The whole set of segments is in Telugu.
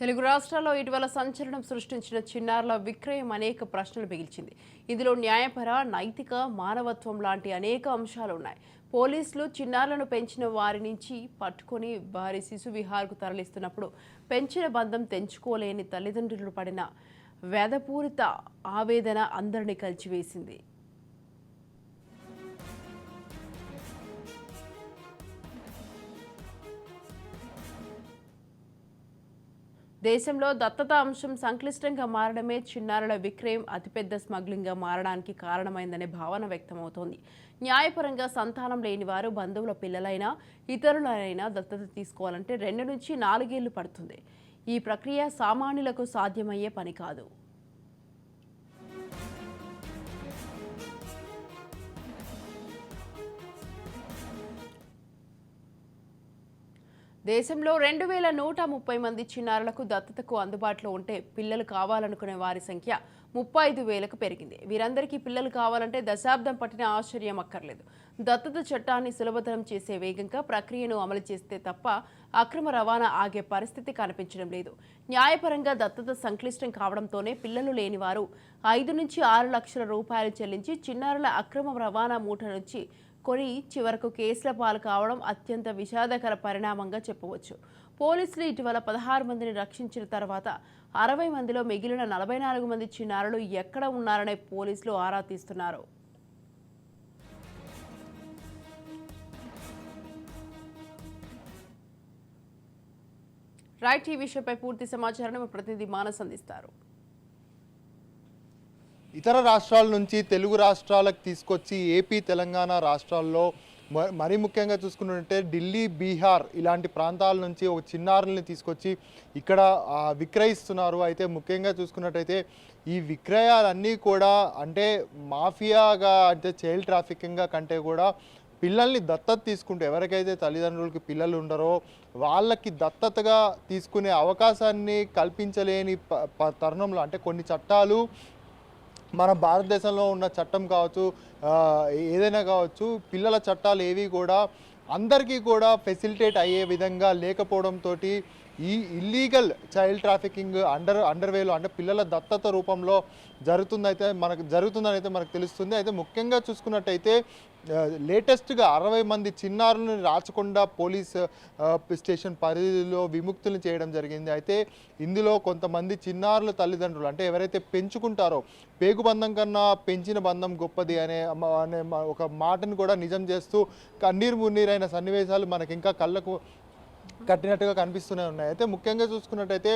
తెలుగు రాష్ట్రాల్లో ఇటీవల సంచలనం సృష్టించిన చిన్నారుల విక్రయం అనేక ప్రశ్నలు మిగిల్చింది. ఇందులో న్యాయపర నైతిక మానవత్వం లాంటి అనేక అంశాలు ఉన్నాయి. పోలీసులు చిన్నారులను పెంచిన వారి నుంచి పట్టుకొని వారి శిశు విహార్కు తరలిస్తున్నప్పుడు పెంచిన బంధం తెంచుకోలేని తల్లిదండ్రులు పడిన వేదపూరిత ఆవేదన అందరినీ కలిచివేసింది. దేశంలో దత్తత అంశం సంక్లిష్టంగా మారడమే చిన్నారుల విక్రయం అతిపెద్ద స్మగ్లింగ్గా మారడానికి కారణమైందనే భావన వ్యక్తమవుతోంది. న్యాయపరంగా సంతానం లేని వారు బంధువుల పిల్లలైనా ఇతరులైనా దత్తత తీసుకోవాలంటే రెండు నుంచి నాలుగేళ్ళు పడుతుంది. ఈ ప్రక్రియ సామాన్యులకు సాధ్యమయ్యే పని కాదు. దేశంలో రెండు వేల నూట ముప్పై మంది చిన్నారులకు దత్తతకు అందుబాటులో ఉంటే పిల్లలు కావాలనుకునే వారి సంఖ్య ముప్పై ఐదు వేలకు పెరిగింది. వీరందరికీ పిల్లలు కావాలంటే దశాబ్దం పట్టిన ఆశ్చర్యం అక్కర్లేదు. దత్తత చట్టాన్ని సులభతరం చేసే వేగంగా ప్రక్రియను అమలు చేస్తే తప్ప అక్రమ రవాణా ఆగే పరిస్థితి కనిపించడం లేదు. న్యాయపరంగా దత్తత సంక్లిష్టం కావడంతోనే పిల్లలు లేని వారు ఐదు నుంచి ఆరు లక్షల రూపాయలు చెల్లించి చిన్నారుల అక్రమ రవాణా మూట నుంచి కొని చివరకు కేసుల పాలు కావడం అత్యంత విషాదకర పరిణామంగా చెప్పవచ్చు. పోలీసులు ఇటీవల పదహారు మందిని రక్షించిన తర్వాత అరవై మందిలో మిగిలిన నలభై నాలుగు మంది చిన్నారులు ఎక్కడ ఉన్నారనే పోలీసులు ఆరా తీస్తున్నారు. రైట్ ఈ విషయంపై పూర్తి సమాచారాన్ని మా ప్రతినిధి మానస్ అందిస్తారు. ఇతర రాష్ట్రాల నుంచి తెలుగు రాష్ట్రాలకు తీసుకొచ్చి ఏపీ తెలంగాణ రాష్ట్రాల్లో మ- మరీ ముఖ్యంగా చూసుకున్నట్టే ఢిల్లీ బీహార్ ఇలాంటి ప్రాంతాల నుంచి ఒక చిన్నారుల్ని తీసుకొచ్చి ఇక్కడ విక్రయిస్తున్నారు. అయితే ముఖ్యంగా చూసుకున్నట్టయితే ఈ విక్రయాలన్నీ కూడా అంటే మాఫియాగా అంటే చైల్డ్ ట్రాఫికింగ్గా కంటే కూడా పిల్లల్ని దత్తత తీసుకుంటే ఎవరికైతే తల్లిదండ్రులకి పిల్లలు ఉండరో వాళ్ళకి దత్తతగా తీసుకునే అవకాశాన్ని కల్పించలేని ప- తరుణంలో అంటే కొన్ని చట్టాలు మన భారతదేశంలో ఉన్న చట్టం కావచ్చు ఏదైనా కావచ్చు పిల్లల చట్టాలు ఏవి కూడా అందరికీ కూడా ఫెసిలిటేట్ అయ్యే విధంగా లేకపోవడంతో ఈ ఇల్లీగల్ చైల్డ్ ట్రాఫికింగ్ అండర్ అండర్వేలో అంటే పిల్లల దత్తత రూపంలో జరుగుతుందైతే మనకు జరుగుతుందని అయితే మనకు తెలుస్తుంది. అయితే ముఖ్యంగా చూసుకున్నట్టయితే లేటెస్ట్గా అరవై మంది చిన్నారులను రాచకొండ పోలీస్ స్టేషన్ పరిధిలో విముక్తులు చేయడం జరిగింది. అయితే ఇందులో కొంతమంది చిన్నారుల తల్లిదండ్రులు అంటే ఎవరైతే పెంచుకుంటారో పేగు బంధం కన్నా పెంచిన బంధం గొప్పది అనే అనే ఒక మాటను కూడా నిజం చేస్తూ కన్నీరు మున్నీరైన సన్నివేశాలు మనకి ఇంకా కళ్ళకు కట్టినట్టుగా కనిపిస్తూనే ఉన్నాయి. అయితే ముఖ్యంగా చూసుకున్నట్టయితే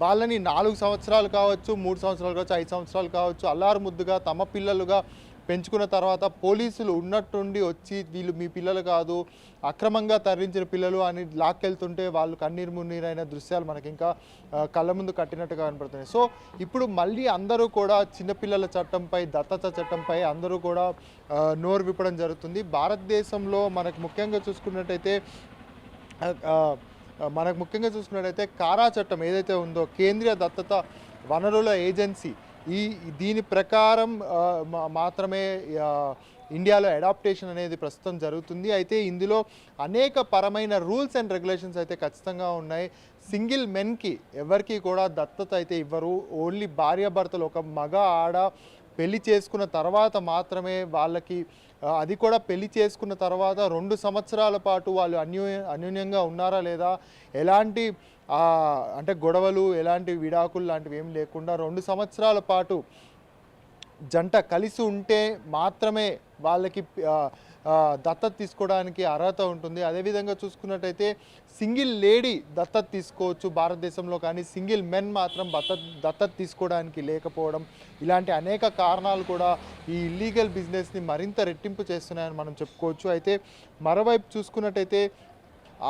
వాళ్ళని నాలుగు సంవత్సరాలు కావచ్చు మూడు సంవత్సరాలు కావచ్చు ఐదు సంవత్సరాలు కావచ్చు అల్లారు ముద్దుగా తమ పిల్లలుగా పెంచుకున్న తర్వాత పోలీసులు ఉన్నట్టుండి వచ్చి వీళ్ళు మీ పిల్లలు కాదు అక్రమంగా తరలించిన పిల్లలు అని లాక్కెళ్తుంటే వాళ్ళు కన్నీరు మున్నీరైన దృశ్యాలు మనకి ఇంకా కళ్ళ ముందు కట్టినట్టుగా కనపడుతున్నాయి. సో ఇప్పుడు మళ్ళీ అందరూ కూడా చిన్నపిల్లల చట్టంపై దత్తత చట్టంపై అందరూ కూడా నోరు విప్పడం జరుగుతుంది. భారతదేశంలో మనకు ముఖ్యంగా చూసుకున్నట్టయితే మనకు ముఖ్యంగా చూసుకున్నట్టయితే కారా చట్టం ఏదైతే ఉందో కేంద్రీయ దత్తత వనరుల ఏజెన్సీ ఈ దీని ప్రకారం మాత్రమే ఇండియాలో అడాప్టేషన్ అనేది ప్రస్తుతం జరుగుతుంది. అయితే ఇందులో అనేక పరమైన రూల్స్ అండ్ రెగ్యులేషన్స్ అయితే ఖచ్చితంగా ఉన్నాయి. సింగిల్ మెన్కి ఎవరికి కూడా దత్తత అయితే ఇవ్వరు. ఓన్లీ భార్యాభర్తలు ఒక మగ ఆడ పెళ్ళి చేసుకున్న తర్వాత మాత్రమే వాళ్ళకి అది కూడా పెళ్ళి చేసుకున్న తర్వాత రెండు సంవత్సరాల పాటు వాళ్ళు అన్యూ అన్యోన్యంగా ఉన్నారా లేదా? ఎలాంటి అంటే గొడవలు ఎలాంటి విడాకులు లాంటివి ఏం లేకుండా రెండు సంవత్సరాల పాటు జంట కలిసి ఉంటే మాత్రమే వాళ్ళకి దత్తత తీసుకోవడానికి అర్హత ఉంటుంది. అదేవిధంగా చూసుకున్నట్టయితే సింగిల్ లేడీ దత్తత తీసుకోవచ్చు భారతదేశంలో కానీ సింగిల్ మెన్ మాత్రం దత్త దత్తత తీసుకోవడానికి లేకపోవడం ఇలాంటి అనేక కారణాలు కూడా ఈ ఇల్లీగల్ బిజినెస్ని మరింత రెట్టింపు చేస్తున్నాయని మనం చెప్పుకోవచ్చు. అయితే మరోవైపు చూసుకున్నట్టయితే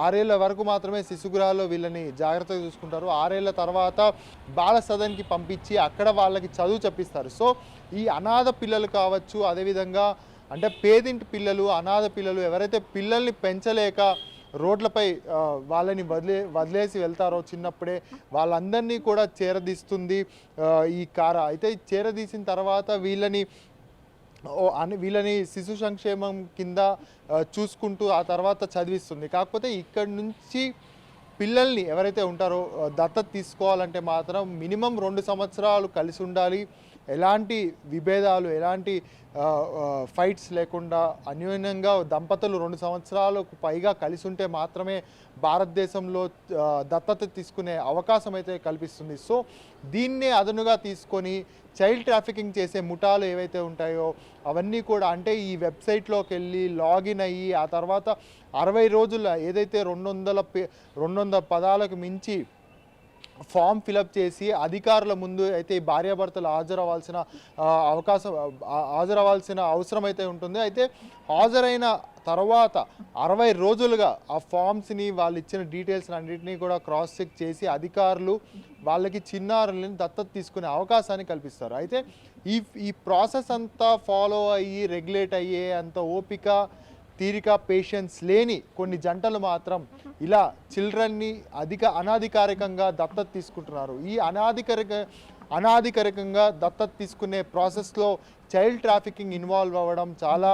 ఆరేళ్ళ వరకు మాత్రమే శిశుగృహాల్లో వీళ్ళని జాగ్రత్తగా చూసుకుంటారు. ఆరేళ్ళ తర్వాత బాల సదన్కి పంపించి అక్కడ వాళ్ళకి చదువు చెప్పిస్తారు. సో ఈ అనాథ పిల్లలు కావచ్చు అదేవిధంగా అంటే పేదింటి పిల్లలు అనాథ పిల్లలు ఎవరైతే పిల్లల్ని పెంచలేక రోడ్లపై వాళ్ళని వదిలే వదిలేసి వెళ్తారో చిన్నప్పుడే వాళ్ళందరినీ కూడా చేరదీస్తుంది ఈ కార. అయితే చేరదీసిన తర్వాత వీళ్ళని అని వీళ్ళని శిశు సంక్షేమం కింద చూసుకుంటూ ఆ తర్వాత చదివిస్తుంది. కాకపోతే ఇక్కడి నుంచి పిల్లల్ని ఎవరైతే ఉంటారో దత్తత తీసుకోవాలంటే మాత్రం మినిమం రెండు సంవత్సరాలు కలిసి ఉండాలి. ఎలాంటి విభేదాలు ఎలాంటి ఫైట్స్ లేకుండా అన్యోన్యంగా దంపతులు రెండు సంవత్సరాలకు పైగా కలిసి ఉంటే మాత్రమే భారతదేశంలో దత్తత తీసుకునే అవకాశం అయితే కల్పిస్తుంది. సో దీన్నే అదనుగా తీసుకొని చైల్డ్ ట్రాఫికింగ్ చేసే ముఠాలు ఏవైతే ఉంటాయో అవన్నీ కూడా అంటే ఈ వెబ్సైట్లోకి వెళ్ళి లాగిన్ అయ్యి ఆ తర్వాత అరవై రోజుల ఏదైతే రెండు వందల పే- రెండు వందల పదాలకు మించి ఫామ్ ఫిలప్ చేసి అధికారుల ముందు అయితే ఈ భార్యాభర్తలు హాజరవ్వాల్సిన అవకాశం హాజరవ్వాల్సిన అవసరం అయితే ఉంటుంది. అయితే హాజరైన తర్వాత అరవై రోజులుగా ఆ ఫామ్స్ని వాళ్ళు ఇచ్చిన డీటెయిల్స్ అన్నింటినీ కూడా క్రాస్ చెక్ చేసి అధికారులు వాళ్ళకి చిన్నారులని దత్తత తీసుకునే అవకాశాన్ని కల్పిస్తారు. అయితే ఈ ఈ ప్రాసెస్ అంతా ఫాలో అయ్యి రెగ్యులేట్ అయ్యే అంత ఓపిక తీరిక పేషెన్స్ లేని కొన్ని జంటలు మాత్రం ఇలా చిల్డ్రన్ని అధిక అనాధికారికంగా దత్తత తీసుకుంటున్నారు. ఈ అనాధికారిక అనాధికారికంగా దత్తత తీసుకునే ప్రాసెస్లో చైల్డ్ ట్రాఫికింగ్ ఇన్వాల్వ్ అవ్వడం చాలా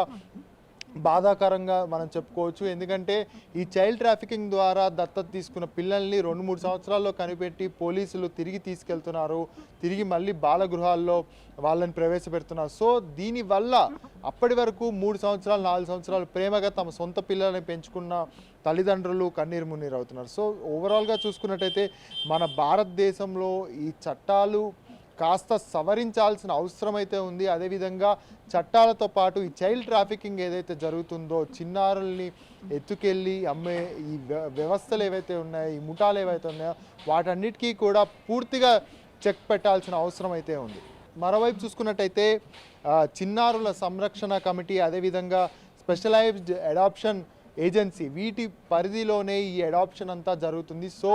బాధాకరంగా మనం చెప్పుకోవచ్చు. ఎందుకంటే ఈ చైల్డ్ ట్రాఫికింగ్ ద్వారా దత్తత తీసుకున్న పిల్లల్ని రెండు మూడు సంవత్సరాల్లో కనిపెట్టి పోలీసులు తిరిగి తీసుకెళ్తున్నారు. తిరిగి మళ్ళీ బాలగృహాల్లో వాళ్ళని ప్రవేశపెడుతున్నారు. సో దీనివల్ల అప్పటి వరకు మూడు సంవత్సరాలు నాలుగు సంవత్సరాలు ప్రేమగా తమ సొంత పిల్లల్ని పెంచుకున్న తల్లిదండ్రులు కన్నీరు మున్నీరు అవుతున్నారు. సో ఓవరాల్గా చూసుకున్నట్టయితే మన భారతదేశంలో ఈ చట్టాలు కాస్త సవరించాల్సిన అవసరం అయితే ఉంది. అదేవిధంగా చట్టాలతో పాటు ఈ చైల్డ్ ట్రాఫికింగ్ ఏదైతే జరుగుతుందో చిన్నారుల్ని ఎత్తుకెళ్ళి అమ్మే ఈ వ్య- వ్యవస్థలు ఏవైతే ఉన్నాయో ఈ ముఠాలు ఏవైతే ఉన్నాయో వాటన్నిటికీ కూడా పూర్తిగా చెక్ పెట్టాల్సిన అవసరం అయితే ఉంది. మరోవైపు చూసుకున్నట్టయితే చిన్నారుల సంరక్షణ కమిటీ అదేవిధంగా స్పెషలైజ్డ్ అడాప్షన్ ఏజెన్సీ వీటి పరిధిలోనే ఈ అడాప్షన్ అంతా జరుగుతుంది. సో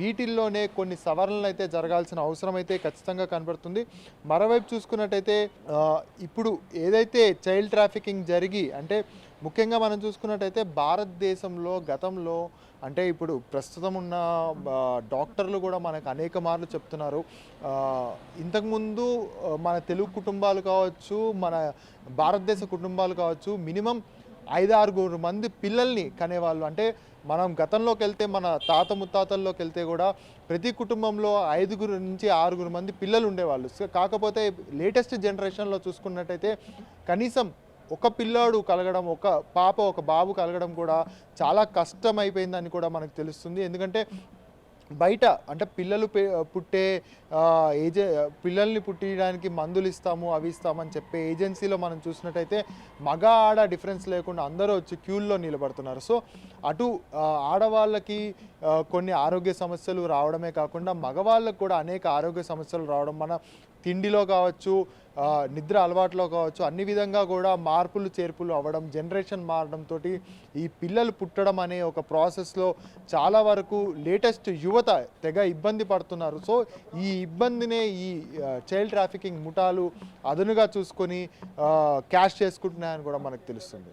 వీటిల్లోనే కొన్ని సవరణలు అయితే జరగాల్సిన అవసరం అయితే ఖచ్చితంగా కనబడుతుంది. మరోవైపు చూసుకున్నట్టయితే ఇప్పుడు ఏదైతే చైల్డ్ ట్రాఫికింగ్ జరిగి అంటే ముఖ్యంగా మనం చూసుకున్నట్టయితే భారతదేశంలో గతంలో అంటే ఇప్పుడు ప్రస్తుతం ఉన్న డాక్టర్లు కూడా మనకు అనేక మార్లు చెప్తున్నారు. ఇంతకుముందు మన తెలుగు కుటుంబాలు కావచ్చు మన భారతదేశ కుటుంబాలు కావచ్చు మినిమం ఐదారుగురు మంది పిల్లల్ని కనేవాళ్ళు. అంటే మనం గతంలోకి వెళ్తే మన తాత ముత్తాతల్లోకి వెళ్తే కూడా ప్రతి కుటుంబంలో ఐదుగురు నుంచి ఆరుగురు మంది పిల్లలు ఉండేవాళ్ళు. సో కాకపోతే లేటెస్ట్ జనరేషన్లో చూసుకున్నట్టయితే కనీసం ఒక పిల్లాడు కలగడం ఒక పాప ఒక బాబు కలగడం కూడా చాలా కష్టం అయిపోయిందని కూడా మనకు తెలుస్తుంది. ఎందుకంటే బయట అంటే పిల్లలు పుట్టే ఏజె పిల్లల్ని పుట్టించడానికి మందులు ఇస్తాము అవి ఇస్తామని చెప్పే ఏజెన్సీలో మనం చూసినట్టయితే మగ ఆడ డిఫరెన్స్ లేకుండా అందరూ వచ్చి క్యూల్లో నిలబడుతున్నారు. సో అటు ఆడవాళ్ళకి కొన్ని ఆరోగ్య సమస్యలు రావడమే కాకుండా మగవాళ్ళకు కూడా అనేక ఆరోగ్య సమస్యలు రావడం మన తిండిలో కావచ్చు నిద్ర అలవాట్లో కావచ్చు అన్ని విధంగా కూడా మార్పులు చేర్పులు అవ్వడం జనరేషన్ మారడంతో ఈ పిల్లలు పుట్టడం అనే ఒక ప్రాసెస్లో చాలా వరకు లేటెస్ట్ యువత తెగ ఇబ్బంది పడుతున్నారు. సో ఈ ఇబ్బందినే ఈ చైల్డ్ ట్రాఫికింగ్ ముఠాలు అదనుగా చూసుకొని క్యాష్ చేసుకుంటున్నాయని కూడా మనకు తెలుస్తుంది.